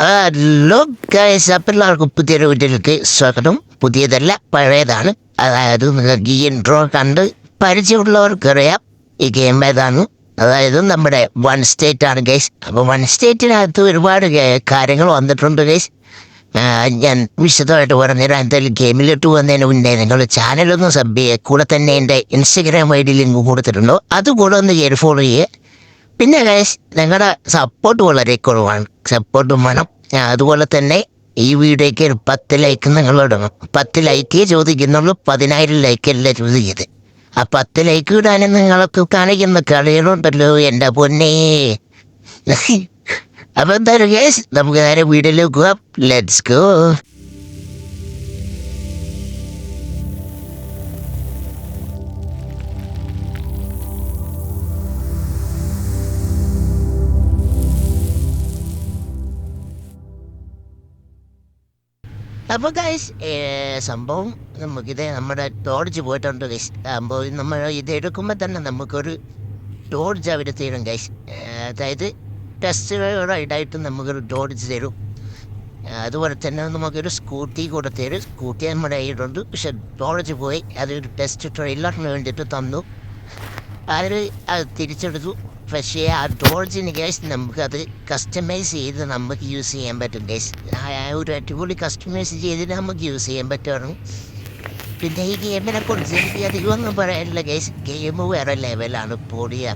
Hello guys അപ്പം എല്ലാവർക്കും പുതിയൊരു വീട്ടിലേക്ക് സ്വാഗതം. പുതിയതല്ല പഴയതാണ്. അതായത് നിങ്ങൾക്ക് ഈ ഇൻട്രോ കണ്ട് പരിചയമുള്ളവർക്കറിയാം. ഈ ഗെയിം ഏതാണ്. അതായത് നമ്മുടെ വൺ സ്റ്റേറ്റ് ആണ് ഗൈസ് അപ്പോൾ വൺ സ്റ്റേറ്റിനകത്ത് ഒരുപാട് കാര്യങ്ങൾ വന്നിട്ടുണ്ട് ഗൈസ് ഞാൻ വിശദമായിട്ട് പറഞ്ഞുതരാം. എന്തായാലും ഗെയിമിലിട്ട് വന്നതിന് മുന്നേ നിങ്ങൾ ചാനലൊന്ന് സബ് ചെയ്യുക കൂടെ തന്നെ എന്റെ ഇൻസ്റ്റഗ്രാം ഐ ഡി ലിങ്ക് കൊടുത്തിട്ടുണ്ടോ. അതുകൂടെ ഒന്ന് ഫോളോ ചെയ്യുക പിന്നെ ഗൈസ് നിങ്ങളുടെ സപ്പോർട്ട് വളരെ കുറവാണ്. സപ്പോർട്ടും വേണം. അതുപോലെ തന്നെ ഈ വീഡിയോയ്ക്ക് ഒരു പത്ത് ലൈക്ക് നിങ്ങൾ ഇടണം. പത്ത് ലൈക്കേ ചോദിക്കുന്നുള്ളൂ പതിനായിരം ലൈക്ക് അല്ല ചോദിക്കുന്നത് ആ പത്ത് ലൈക്ക് ഇടാനും നിങ്ങൾക്ക് കാണിക്കുന്ന കളികളുണ്ടല്ലോ എന്റെ പൊന്നേ. അപ്പം എന്തായാലും നമുക്ക് നേരെ വീഡിയോയിലേക്ക് പോവാം ലെറ്റ്സ് ഗോ അപ്പോൾ ഗൈസ് സംഭവം നമുക്കിത് നമ്മുടെ ടോർച്ച് പോയിട്ടുണ്ട് ഗൈസ് അപ്പോൾ നമ്മൾ ഇത് എടുക്കുമ്പോൾ തന്നെ നമുക്കൊരു ടോർച്ച് അവർ തരും ഗൈസ് അതായത് ടെസ്റ്റുകളായിട്ട് നമുക്കൊരു ടോർച്ച് തരും. അതുപോലെ തന്നെ നമുക്കൊരു സ്കൂട്ടി കൂടെ തരും. സ്കൂട്ടി നമ്മുടെ കയ്യിലുണ്ട്. പക്ഷെ ടോർച്ച് പോയി അതൊരു ടെസ്റ്റ് ട്രെയിലറിന് വേണ്ടിയിട്ട് തന്നു. അവർ അത് തിരിച്ചെടുത്തു? പക്ഷേ ആ ടോർച്ചിന് കേസ് നമുക്കത് കസ്റ്റമൈസ് ചെയ്ത് നമുക്ക് യൂസ് ചെയ്യാൻ പറ്റും. കേസ് ഒരു അടിപൊളി കസ്റ്റമൈസ് ചെയ്ത് നമുക്ക് യൂസ് ചെയ്യാൻ പറ്റുമായിരുന്നു പിന്നെ ഈ ഗെയിമിനെ കുറിച്ച് എനിക്ക് അധികമൊന്നും പറയാനില്ല കേസ് ഗെയിം വേറെ ലെവലാണ് പൊളിയ.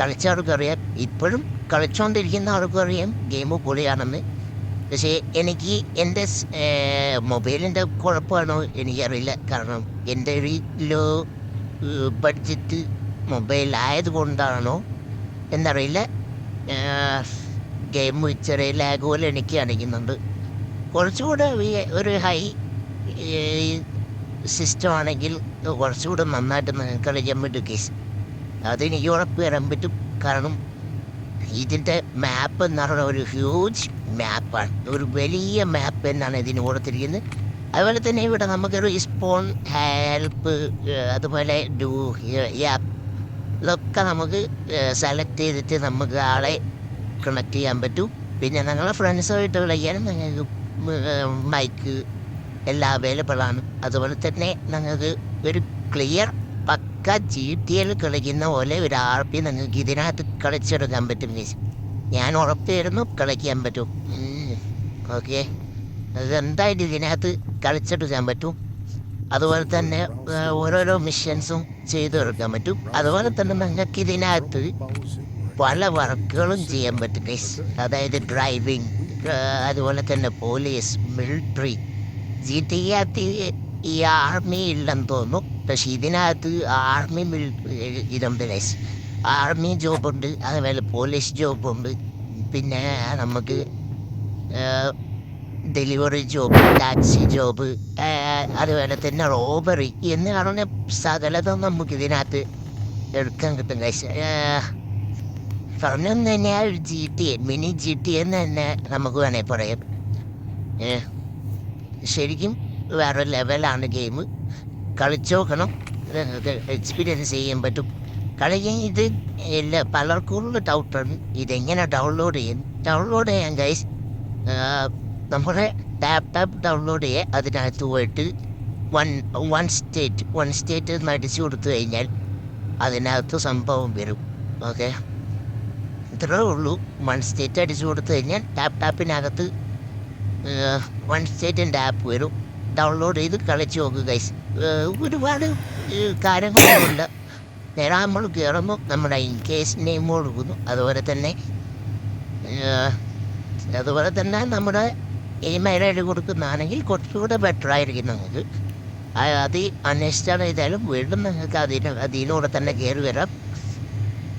കളിച്ചവർക്കും ഇപ്പോഴും കളിച്ചുകൊണ്ടിരിക്കുന്ന ആൾക്കും അറിയാം ഗെയിം പൊളിയാണെന്ന്. പക്ഷേ എനിക്ക് എന്റെ മൊബൈലിന്റെ കുഴപ്പമാണോ എനിക്കറിയില്ല. കാരണം എന്റെ ഒരു ലോ ബഡ്ജറ്റ് മൊബൈൽ ആയതുകൊണ്ടാണോ എന്നറിയില്ല ഗെയിം ചെറിയ ലാഗ് പോലെ എനിക്ക് കാണിക്കുന്നുണ്ട്. കുറച്ചുകൂടെ ഒരു ഹൈ സിസ്റ്റം ആണെങ്കിൽ കുറച്ചുകൂടെ നന്നായിട്ട് കളിക്കാൻ പറ്റും കേസ് അതെനിക്ക് ഉറപ്പ് തരാൻ പറ്റും. കാരണം ഇതിന്റെ മാപ്പ് എന്ന് പറഞ്ഞാൽ ഒരു ഹ്യൂജ് മാപ്പാണ് ഒരു വലിയ മാപ്പ് എന്നാണ് ഇതിന് കൊടുത്തിരിക്കുന്നത് അതുപോലെ തന്നെ ഇവിടെ നമുക്കൊരു സ്പോൺ ഹെൽപ്പ് അതുപോലെ ഡു യാപ്പ് ഇതൊക്കെ നമുക്ക് സെലക്ട് ചെയ്തിട്ട് നമുക്ക് ആളെ കണക്ട് ചെയ്യാൻ പറ്റും. പിന്നെ ഞങ്ങളെ ഫ്രണ്ട്സുമായിട്ട് കളിക്കാനും ഞങ്ങൾക്ക് മൈക്ക് എല്ലാം അവൈലബിൾ ആണ്. അതുപോലെ തന്നെ ഞങ്ങൾക്ക് ഒരു ക്ലിയർ പക്ക ജി ടി എൽ കളിക്കുന്ന പോലെ ഒരു ആർ പി നിങ്ങൾക്ക് ഇതിനകത്ത് കളിച്ചെടുക്കാൻ പറ്റും മീൻസ് ഞാൻ ഉറപ്പായിരുന്നു കളിക്കാൻ പറ്റും. ഓക്കെ അതെന്തായാലും ഇതിനകത്ത് കളിച്ചെടുക്കാൻ പറ്റും. അതുപോലെ തന്നെ ഓരോരോ മിഷൻസും ചെയ്തു തീർക്കാൻ പറ്റും. അതുപോലെ തന്നെ നിങ്ങൾക്ക് ഇതിനകത്ത് പല വർക്കുകളും ചെയ്യാൻ പറ്റും അതായത് ഡ്രൈവിംഗ് അതുപോലെ തന്നെ പോലീസ് മിലിറ്ററി ജി ടി അകത്ത് ഈ ആർമി ഇല്ലെന്ന് തോന്നും പക്ഷെ ഇതിനകത്ത് ആർമി ഇതുണ്ട് ഗൈസ് ആർമി ജോബുണ്ട് അതുപോലെ പോലീസ് ജോബുണ്ട് പിന്നെ നമുക്ക് ഡെലിവറി ജോബ് ടാക്സി ജോബ് അതുപോലെ തന്നെ റോബറി എന്ന് പറഞ്ഞ സകലതും നമുക്ക് ഇതിനകത്ത് എടുക്കാൻ കിട്ടും കഴിച്ച് പറഞ്ഞു തന്നെ ആ ഒരു G T A mini G T എന്ന് തന്നെ നമുക്ക് വേണേൽ പറയാം. ശരിക്കും വേറെ ലെവലാണ് ഗെയിം കളിച്ചു നോക്കണം എക്സ്പീരിയൻസ് ചെയ്യാൻ പറ്റും. കളിക്കാൻ ഇത് എല്ലാ പലർക്കുള്ള ഡൗട്ടാണ് ഇതെങ്ങനെ ഡൗൺലോഡ് ചെയ്യും ഡൗൺലോഡ് ചെയ്യാൻ ഗൈസ് നമ്മുടെ ലാപ്ടോപ്പ് ഡൗൺലോഡ് ചെയ്യുക അതിനകത്ത് പോയിട്ട് one one state one state എന്ന് അടിച്ചു കൊടുത്തു കഴിഞ്ഞാൽ അതിനകത്ത് സംഭവം വരും. ഓക്കെ ഇത്രേ ഉള്ളൂ. വൺ സ്റ്റേറ്റ് അടിച്ചു കൊടുത്തു കഴിഞ്ഞാൽ ലാപ്ടോപ്പിനകത്ത് വൺ സ്റ്റേറ്റിന്റെ ആപ്പ് വരും. ഡൗൺലോഡ് ചെയ്ത് കളിച്ച് നോക്കുക ഗൈസ് ഒരുപാട് കാര്യങ്ങളൊന്നുമില്ല. നേരെ നമ്മൾ കയറുമ്പോൾ നമ്മുടെ ഇൻ കേസ് നെയിം കൊടുക്കുന്നു. അതുപോലെ തന്നെ അതുപോലെ തന്നെ നമ്മുടെ ഐ ഡി കൊടുക്കുന്നതാണെങ്കിൽ കുറച്ചുകൂടെ ബെറ്റർ ആയിരിക്കും നിങ്ങൾക്ക്. അത് അന്വേഷിച്ചാൽ ചെയ്താലും വീണ്ടും നിങ്ങൾക്ക് അതിന് അതിലൂടെ തന്നെ കയറി വരാം.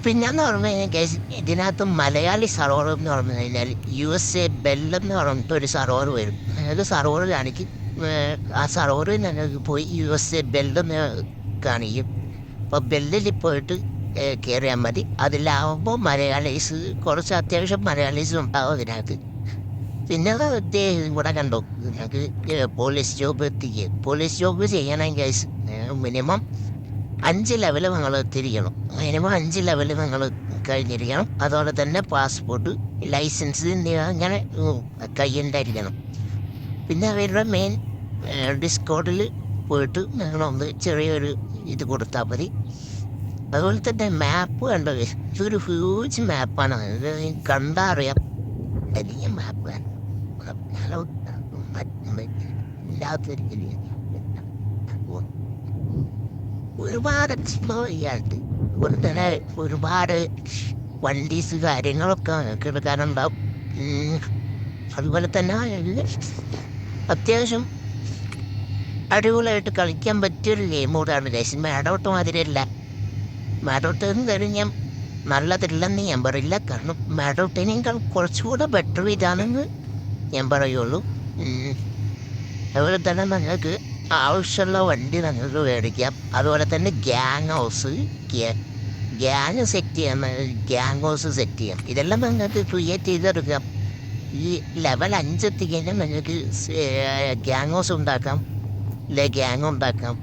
പിന്നെന്ന് പറഞ്ഞു കഴിഞ്ഞാൽ ഇതിനകത്ത് മലയാളി സർവർ എന്ന് പറഞ്ഞു കഴിഞ്ഞാൽ യു എസ് എ ബെല്ലെന്ന് പറഞ്ഞിട്ട് ഒരു സർവർ വരും. നിങ്ങൾക്ക് സർവർ കാണിക്കും ആ സർവർ ഞങ്ങൾക്ക് പോയി യു എസ് എ ബെല്ലെന്ന് കാണിക്കും. അപ്പോൾ ബെല്ലിൽ പോയിട്ട് കയറിയാൽ മതി. അതിലാവുമ്പോൾ മലയാളീസ് കുറച്ച് അത്യാവശ്യം മലയാളീസ് ഉണ്ടാവും അതിനകത്ത്. പിന്നെ ഇവിടെ കണ്ടോ? ഞങ്ങൾക്ക് പോലീസ് ജോബ് എത്തിക്കുക പോലീസ് ജോബ് ചെയ്യണമെങ്കിൽ മിനിമം അഞ്ച് ലെവൽ നിങ്ങൾ എത്തിയിരിക്കണം. മിനിമം അഞ്ച് ലെവൽ നിങ്ങൾ കഴിഞ്ഞിരിക്കണം. അതുപോലെ തന്നെ പാസ്പോർട്ട് ലൈസൻസ് എന്നിവ അങ്ങനെ ഉം, പിന്നെ അവരുടെ മെയിൻ ഡിസ്കോഡിൽ പോയിട്ട് നിങ്ങളൊന്ന് ചെറിയൊരു ഇത് കൊടുത്താൽ മതി. അതുപോലെ തന്നെ മാപ്പ് കണ്ടത് ഇതൊരു ഹ്യൂജ് മാപ്പാണ് ഇത് കണ്ടാൽ അറിയാം. വലിയ മാപ്പ് ഇല്ലാത്തൊരു വലിയ ഒരുപാട് എക്സ്പ്ലോർ ഒരു തന്നെ ഒരുപാട് വണ്ടീസ് കാര്യങ്ങളൊക്കെ നിങ്ങൾക്ക് എടുക്കാനുണ്ടാവും. അതുപോലെ തന്നെ അത്യാവശ്യം അടിപൊളിയായിട്ട് കളിക്കാൻ പറ്റിയൊരു ഗെയിം കൂടാണ് രശ്മി. മാഡോട്ട് മാതിരിയല്ല. മാഡോട്ട് എന്ന് കഴിഞ്ഞാൽ നല്ലതില്ലെന്ന് ഞാൻ പറയില്ല. കാരണം മാഡോട്ടിനേക്കാൾ കുറച്ചുകൂടെ ബെറ്റർ ഇതാണെന്ന് ഞാൻ പറയുള്ളൂ. അതുപോലെ തന്നെ നിങ്ങൾക്ക് ആവശ്യമുള്ള വണ്ടി നിങ്ങൾക്ക് മേടിക്കാം. അതുപോലെ തന്നെ ഗ്യാങ് ഹൗസ് ഗ്യാങ് സെറ്റ് ചെയ്യാം. ഗ്യാങ് ഹൗസ് സെറ്റ് ചെയ്യാം. ഇതെല്ലാം നിങ്ങൾക്ക് ക്രിയേറ്റ് ചെയ്തെടുക്കാം. ഈ ലെവൽ അഞ്ച് എത്തിക്കഴിഞ്ഞാൽ നിങ്ങൾക്ക് ഗ്യാങ് ഹൗസ് ഉണ്ടാക്കാം. ഇല്ലെ ഗ്യാങ് ഉണ്ടാക്കാം.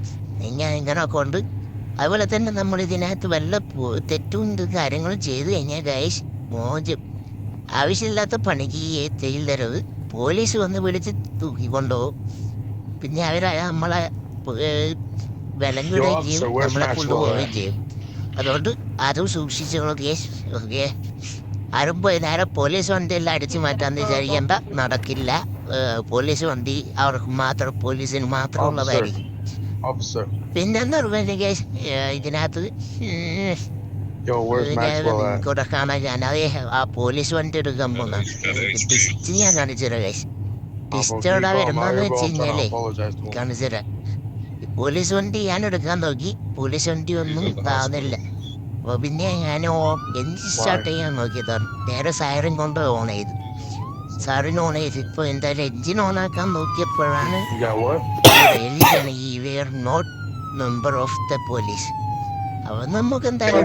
ഇങ്ങനെ ഇങ്ങനെയൊക്കെ ഉണ്ട് അതുപോലെ തന്നെ നമ്മൾ ഇതിനകത്ത് വല്ല തെറ്റും കാര്യങ്ങളും ചെയ്തു കഴിഞ്ഞാൽ ഗൈസ് മോചം ആവശ്യമില്ലാത്ത പണിക്ക് ചെയ്തരവ് പോലീസ് വന്ന് വിളിച്ച് തൂക്കിക്കൊണ്ടോ പിന്നെ അവർ നമ്മളെ വിലങ്ങുകയും ചെയ്യും നമ്മളെ കൊണ്ടുപോവുകയും? ചെയ്യും. അതുകൊണ്ട് അതും സൂക്ഷിച്ചോളൂ കേസ് ഓക്കെ? ആരും പോയി നേരെ പോലീസ് വണ്ടി എല്ലാം അടിച്ചു മാറ്റാന്ന് വിചാരിക്കേണ്ട. നടക്കില്ല. പോലീസ് വണ്ടി അവർക്ക് മാത്രം പോലീസിന് മാത്രമുള്ളതായിരിക്കും. ഉള്ളതായിരിക്കും പിന്നെന്താ പറഞ്ഞ കേസ് ഇതിനകത്ത് ഉം, yo, where's ഞാൻ Maxwell at? കൂടെ കാണാൻ ഞാൻ അതേ ആ പോലീസ് വണ്ടി എടുക്കാൻ ടിസ്റ്റ് ഞാൻ കാണിച്ചുതരാം കേസ് bro? വെച്ച് കഴിഞ്ഞാലേ apologize to him. കാണിച്ചുതരാം പോലീസ് വണ്ടി ഞാൻ എടുക്കാൻ നോക്കി. പോലീസ് വണ്ടി ഒന്നും താന്നില്ല. അപ്പൊ പിന്നെ ഞാൻ എഞ്ചിൻ സ്റ്റാർട്ട് ചെയ്യാൻ നോക്കിയതാണ്. നേരെ സൈറൻ കൊണ്ട് ഓൺ ചെയ്തു. സൈറൻ ഓൺ ചെയ്ത്. ഇപ്പൊ എന്തായാലും എഞ്ചിൻ ഓൺ ആക്കാൻ നോക്കിയപ്പോഴാണ്? എഴുതിയാണ് ഈ we're not member of the police അപ്പൊ നമുക്ക് എന്തായാലും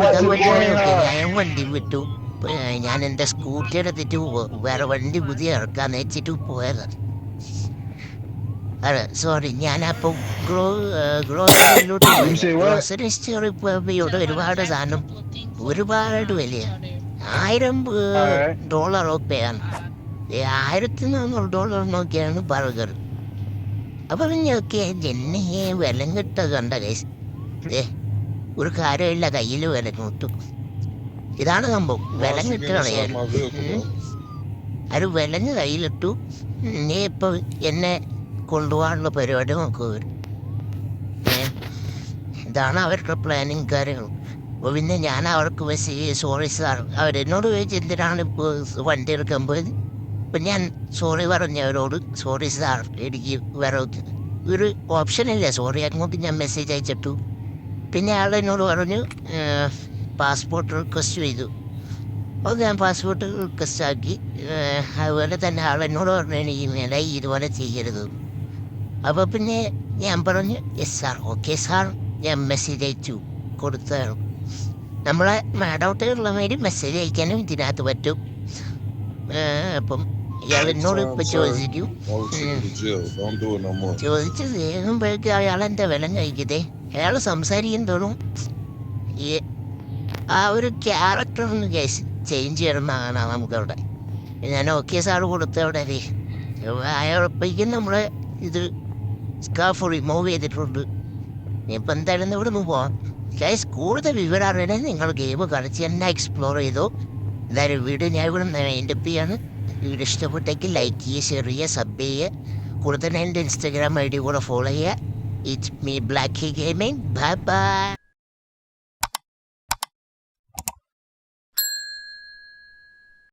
വണ്ടി വിട്ടു. ഞാൻ എന്റെ സ്കൂട്ടി എടുത്തിട്ട് വേറെ വണ്ടി പുതിയ ഇറക്കാന്ന് വെച്ചിട്ട് പോയതാണ് അതെ സോറി ഞാനപ്പോൾ ഗ്രോ ഗ്രോസറിയിലോട്ട്? ഗ്രോസറി സ്റ്റോറിൽ പോയപ്പോൾ ഒരുപാട് സാധനം ഒരുപാട് വലിയ. ആയിരം ഡോളർ ഡോളറൊക്കെയാണ് ഈ ആയിരത്തി നാന്നൂറ് ഡോളർ നോക്കിയാണ് ബർഗർ. അപ്പൊ ഞാൻ എന്നെ വിലം കിട്ടുക കണ്ട കേസ് ഏ ഒരു കാര്യമില്ല കയ്യിൽ വില കിട്ടും ഇതാണ് സംഭവം. വിലഞ്ഞിട്ട് കളയാൻ. അത് വിലഞ്ഞ് കയ്യിലിട്ടു. നീ ഇപ്പൊ എന്നെ കൊണ്ടുപോകാനുള്ള പരിപാടി നോക്കുക ഇതാണ് അവരുടെ പ്ലാനിങ് കാര്യങ്ങൾ. അപ്പോൾ പിന്നെ ഞാൻ അവർക്ക് മെസ്സേജ് സോറി സാർ അവരെന്നോട് ചോദിച്ചു എന്തിനാണ് ഇപ്പോൾ വണ്ടി എടുക്കാൻ പോയത്? അപ്പം ഞാൻ സോറി പറഞ്ഞു അവരോട്. സോറി സാർ എനിക്ക് വേറെ ഒരു ഓപ്ഷൻ ഇല്ല. സോറി അങ്ങോട്ട് ഞാൻ മെസ്സേജ് അയച്ചിട്ടു. പിന്നെ അയാൾ എന്നോട് പറഞ്ഞു പാസ്പോർട്ട് റിക്വസ്റ്റ് ചെയ്തു. അപ്പോൾ ഞാൻ പാസ്പോർട്ട് റിക്വസ്റ്റ് ആക്കി. അതുപോലെ തന്നെ ആൾ എന്നോട് പറഞ്ഞു ഈ മേലെ ഇതുപോലെ ചെയ്യരുത്. അപ്പോൾ പിന്നെ ഞാൻ പറഞ്ഞു എസ് സാർ ഓക്കെ സാർ ഞാൻ മെസ്സേജ് അയച്ചു. കൊടുത്താണ് നമ്മളെ മാഡൗട്ട് ഉള്ള മാതിരി മെസ്സേജ് അയക്കാനും ഇതിനകത്ത് പറ്റും. അപ്പം ഇയാൾ എന്നോട് ഇപ്പം ചോദിച്ചു I'll take you to jail. Don't do it no more. ചോദിച്ച് ചെയ്യുമ്പോഴേക്കും അയാൾ എന്റെ വില കഴിക്കതേ അയാൾ സംസാരിക്കാൻ ഈ ആ ഒരു ക്യാരക്ടർ കേസ് ചേഞ്ച് ചെയ്യണമെന്നാണ് നമുക്കവിടെ. ഞാൻ ഓക്കെ സാറ് കൊടുത്ത അവിടെ. അയാളപ്പോഴേക്കും നമ്മളെ ഇത് സ്കാഫ് റിമൂവ് ചെയ്തിട്ടുണ്ട്. ഇപ്പം എന്തായാലും ഇവിടെ നിന്ന് പോവാം. ഗൈസ് കൂടുതൽ വിവരം അറിയണേ നിങ്ങൾ ഗെയിം കളിച്ച് തന്നെ എക്സ്പ്ലോർ ചെയ്തു. എന്തായാലും വീഡിയോ ഞാൻ ഇവിടെ എന്റെ ചെയ്യാണ്. വീഡിയോ ഇഷ്ടപ്പെട്ടെങ്കിൽ ലൈക്ക് ചെയ്യുക ഷെയർ ചെയ്യുക സബ് ചെയ്യുക. കൂടുതൽ എന്റെ ഇൻസ്റ്റാഗ്രാം ഐ ഡി കൂടെ ഫോളോ ചെയ്യുക. It's me, Blackie Gaming. Bye bye.